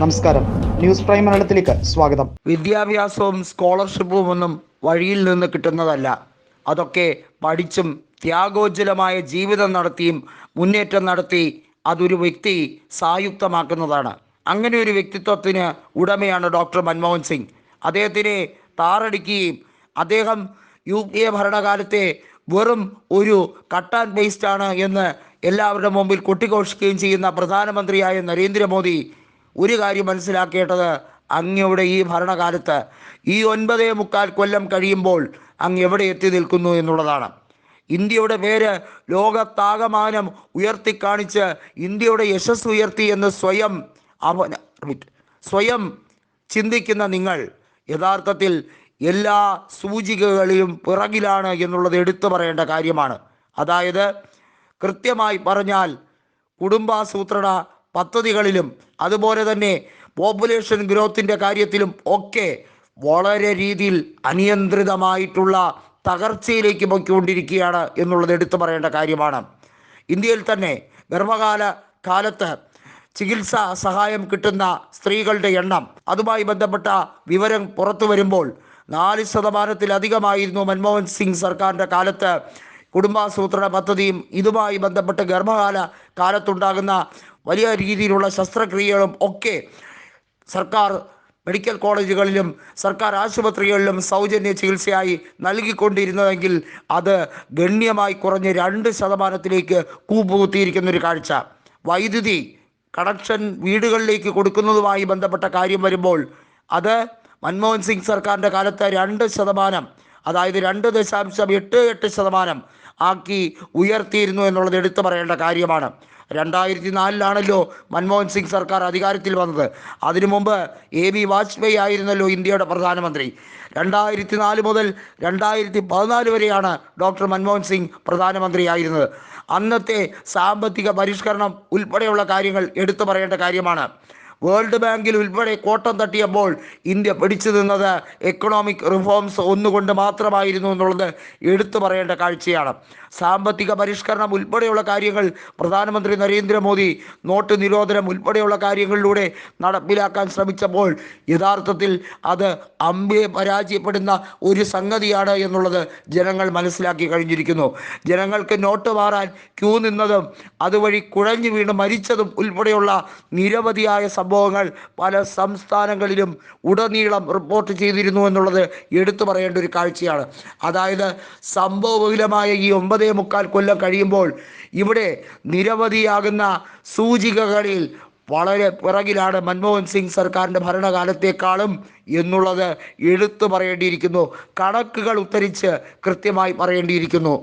നമസ്കാരം. News prime മലയാളത്തിലേക്ക് സ്വാഗതം. വിദ്യാഭ്യാസവും സ്കോളർഷിപ്പും ഒന്നും വഴിയിൽ നിന്ന് കിട്ടുന്നതല്ല. അതൊക്കെ പഠിച്ചും ത്യാഗോജ്ജലമായ ജീവിതം നടത്തിയും മുന്നേറ്റം നടത്തി അതൊരു വ്യക്തി സായുക്തമാക്കുന്നതാണ്. അങ്ങനെ ഒരു വ്യക്തിത്വത്തിന് ഉടമയാണ് ഡോക്ടർ മൻമോഹൻ സിംഗ്. അദ്ദേഹത്തിനെ താറടിക്കുകയും അദ്ദേഹം യു പി എ ഭരണകാലത്തെ വെറും ഒരു കട്ട് ആൻഡ് പേസ്റ്റ് ആണ് എന്ന് എല്ലാവരുടെ മുമ്പിൽ കൊട്ടിഘോഷിക്കുകയും ചെയ്യുന്ന പ്രധാനമന്ത്രിയായ നരേന്ദ്രമോദി ഒരു കാര്യം മനസ്സിലാക്കേണ്ടത് അങ്ങയുടെ ഈ ഭരണകാലത്ത് ഈ ഒൻപതേ മുക്കാൽ കൊല്ലം കഴിയുമ്പോൾ അങ്ങ് എവിടെ എത്തി നിൽക്കുന്നു എന്നുള്ളതാണ്. ഇന്ത്യയുടെ പേര് ലോകത്താകമാനം ഉയർത്തിക്കാണിച്ച് ഇന്ത്യയുടെ യശസ് ഉയർത്തി എന്ന് സ്വയം അവ സ്വയം ചിന്തിക്കുന്ന നിങ്ങൾ യഥാർത്ഥത്തിൽ എല്ലാ സൂചികകളിലും പിറകിലാണ് എന്നുള്ളത് എടുത്തു പറയേണ്ട കാര്യമാണ്. അതായത് കൃത്യമായി പറഞ്ഞാൽ കുടുംബാസൂത്രണ പദ്ധതികളിലും അതുപോലെ തന്നെ പോപ്പുലേഷൻ ഗ്രോത്തിന്റെ കാര്യത്തിലും ഒക്കെ വളരെ രീതിയിൽ അനിയന്ത്രിതമായിട്ടുള്ള തകർച്ചയിലേക്ക് പൊയ്ക്കൊണ്ടിരിക്കുകയാണ് എന്നുള്ളത് എടുത്തു പറയേണ്ട കാര്യമാണ്. ഇന്ത്യയിൽ തന്നെ ഗർഭകാല കാലത്ത് ചികിത്സാ സഹായം കിട്ടുന്ന സ്ത്രീകളുടെ എണ്ണം അതുമായി ബന്ധപ്പെട്ട വിവരം പുറത്തു വരുമ്പോൾ നാല് ശതമാനത്തിലധികമായിരുന്നു മൻമോഹൻ സിംഗ് സർക്കാരിന്റെ കാലത്ത് കുടുംബാസൂത്രണ പദ്ധതിയും ഇതുമായി ബന്ധപ്പെട്ട് ഗർഭകാല കാലത്തുണ്ടാകുന്ന വലിയ രീതിയിലുള്ള ശസ്ത്രക്രിയകളും ഒക്കെ സർക്കാർ മെഡിക്കൽ കോളേജുകളിലും സർക്കാർ ആശുപത്രികളിലും സൗജന്യ ചികിത്സയായി നൽകിക്കൊണ്ടിരുന്നതെങ്കിൽ അത് ഗണ്യമായി കുറഞ്ഞ് രണ്ട് ശതമാനത്തിലേക്ക് കൂപ്പുകുത്തിയിരിക്കുന്ന ഒരു കാഴ്ച. വൈദ്യുതി കണക്ഷൻ വീടുകളിലേക്ക് കൊടുക്കുന്നതുമായി ബന്ധപ്പെട്ട കാര്യം വരുമ്പോൾ അത് മൻമോഹൻ സിംഗ് സർക്കാരിന്റെ കാലത്ത് രണ്ട് ശതമാനം അതായത് രണ്ട് ദശാംശം എട്ട് എട്ട് ശതമാനം ആക്കി ഉയർത്തിയിരുന്നു എന്നുള്ളത് എടുത്തു പറയേണ്ട കാര്യമാണ്. രണ്ടായിരത്തി നാലിലാണല്ലോ മൻമോഹൻ സിംഗ് സർക്കാർ അധികാരത്തിൽ വന്നത്. അതിനു മുമ്പ് എ ബി വാജ്പേയി ആയിരുന്നല്ലോ ഇന്ത്യയുടെ പ്രധാനമന്ത്രി. രണ്ടായിരത്തി നാല് മുതൽ രണ്ടായിരത്തി പതിനാല് വരെയാണ് ഡോക്ടർ മൻമോഹൻ സിംഗ് പ്രധാനമന്ത്രിയായിരുന്നത് അന്നത്തെ സാമ്പത്തിക പരിഷ്കരണം ഉൾപ്പെടെയുള്ള കാര്യങ്ങൾ എടുത്തു പറയേണ്ട കാര്യമാണ്. വേൾഡ് ബാങ്കിൽ ഉൾപ്പെടെ കോട്ടം തട്ടിയപ്പോൾ ഇന്ത്യ പിടിച്ചു നിന്നത് എക്കണോമിക് റിഫോംസ് ഒന്നുകൊണ്ട് മാത്രമായിരുന്നു എന്നുള്ളത് എടുത്തു പറയേണ്ട കാഴ്ചയാണ്. സാമ്പത്തിക പരിഷ്കരണം ഉൾപ്പെടെയുള്ള കാര്യങ്ങൾ പ്രധാനമന്ത്രി നരേന്ദ്രമോദി നോട്ട് നിരോധനം ഉൾപ്പെടെയുള്ള കാര്യങ്ങളിലൂടെ നടപ്പിലാക്കാൻ ശ്രമിച്ചപ്പോൾ യഥാർത്ഥത്തിൽ അത് അമ്പെ പരാജയപ്പെടുന്ന ഒരു സംഗതിയാണ് എന്നുള്ളത് ജനങ്ങൾ മനസ്സിലാക്കി കഴിഞ്ഞിരിക്കുന്നു. ജനങ്ങൾക്ക് നോട്ട് മാറാൻ ക്യൂ നിന്നതും അതുവഴി കുഴഞ്ഞു വീണ് മരിച്ചതും ഉൾപ്പെടെയുള്ള നിരവധിയായ സംഭവങ്ങൾ പല സംസ്ഥാനങ്ങളിലും ഉടനീളം റിപ്പോർട്ട് ചെയ്തിരുന്നു എന്നുള്ളത് എടുത്തു പറയേണ്ട ഒരു കാഴ്ചയാണ്. അതായത് സംഭവബഹുലമായ ഈ ഒമ്പതേ മുക്കാൽ കൊല്ലം കഴിയുമ്പോൾ ഇവിടെ നിരവധിയാകുന്ന സൂചികകളിൽ വളരെ പിറകിലാണ് മൻമോഹൻ സിംഗ് സർക്കാരിന്റെ ഭരണകാലത്തേക്കാളും എന്നുള്ളത് എടുത്തു പറയേണ്ടിയിരിക്കുന്നു. കണക്കുകൾ ഉത്തരിച്ച് കൃത്യമായി പറയേണ്ടിയിരിക്കുന്നു.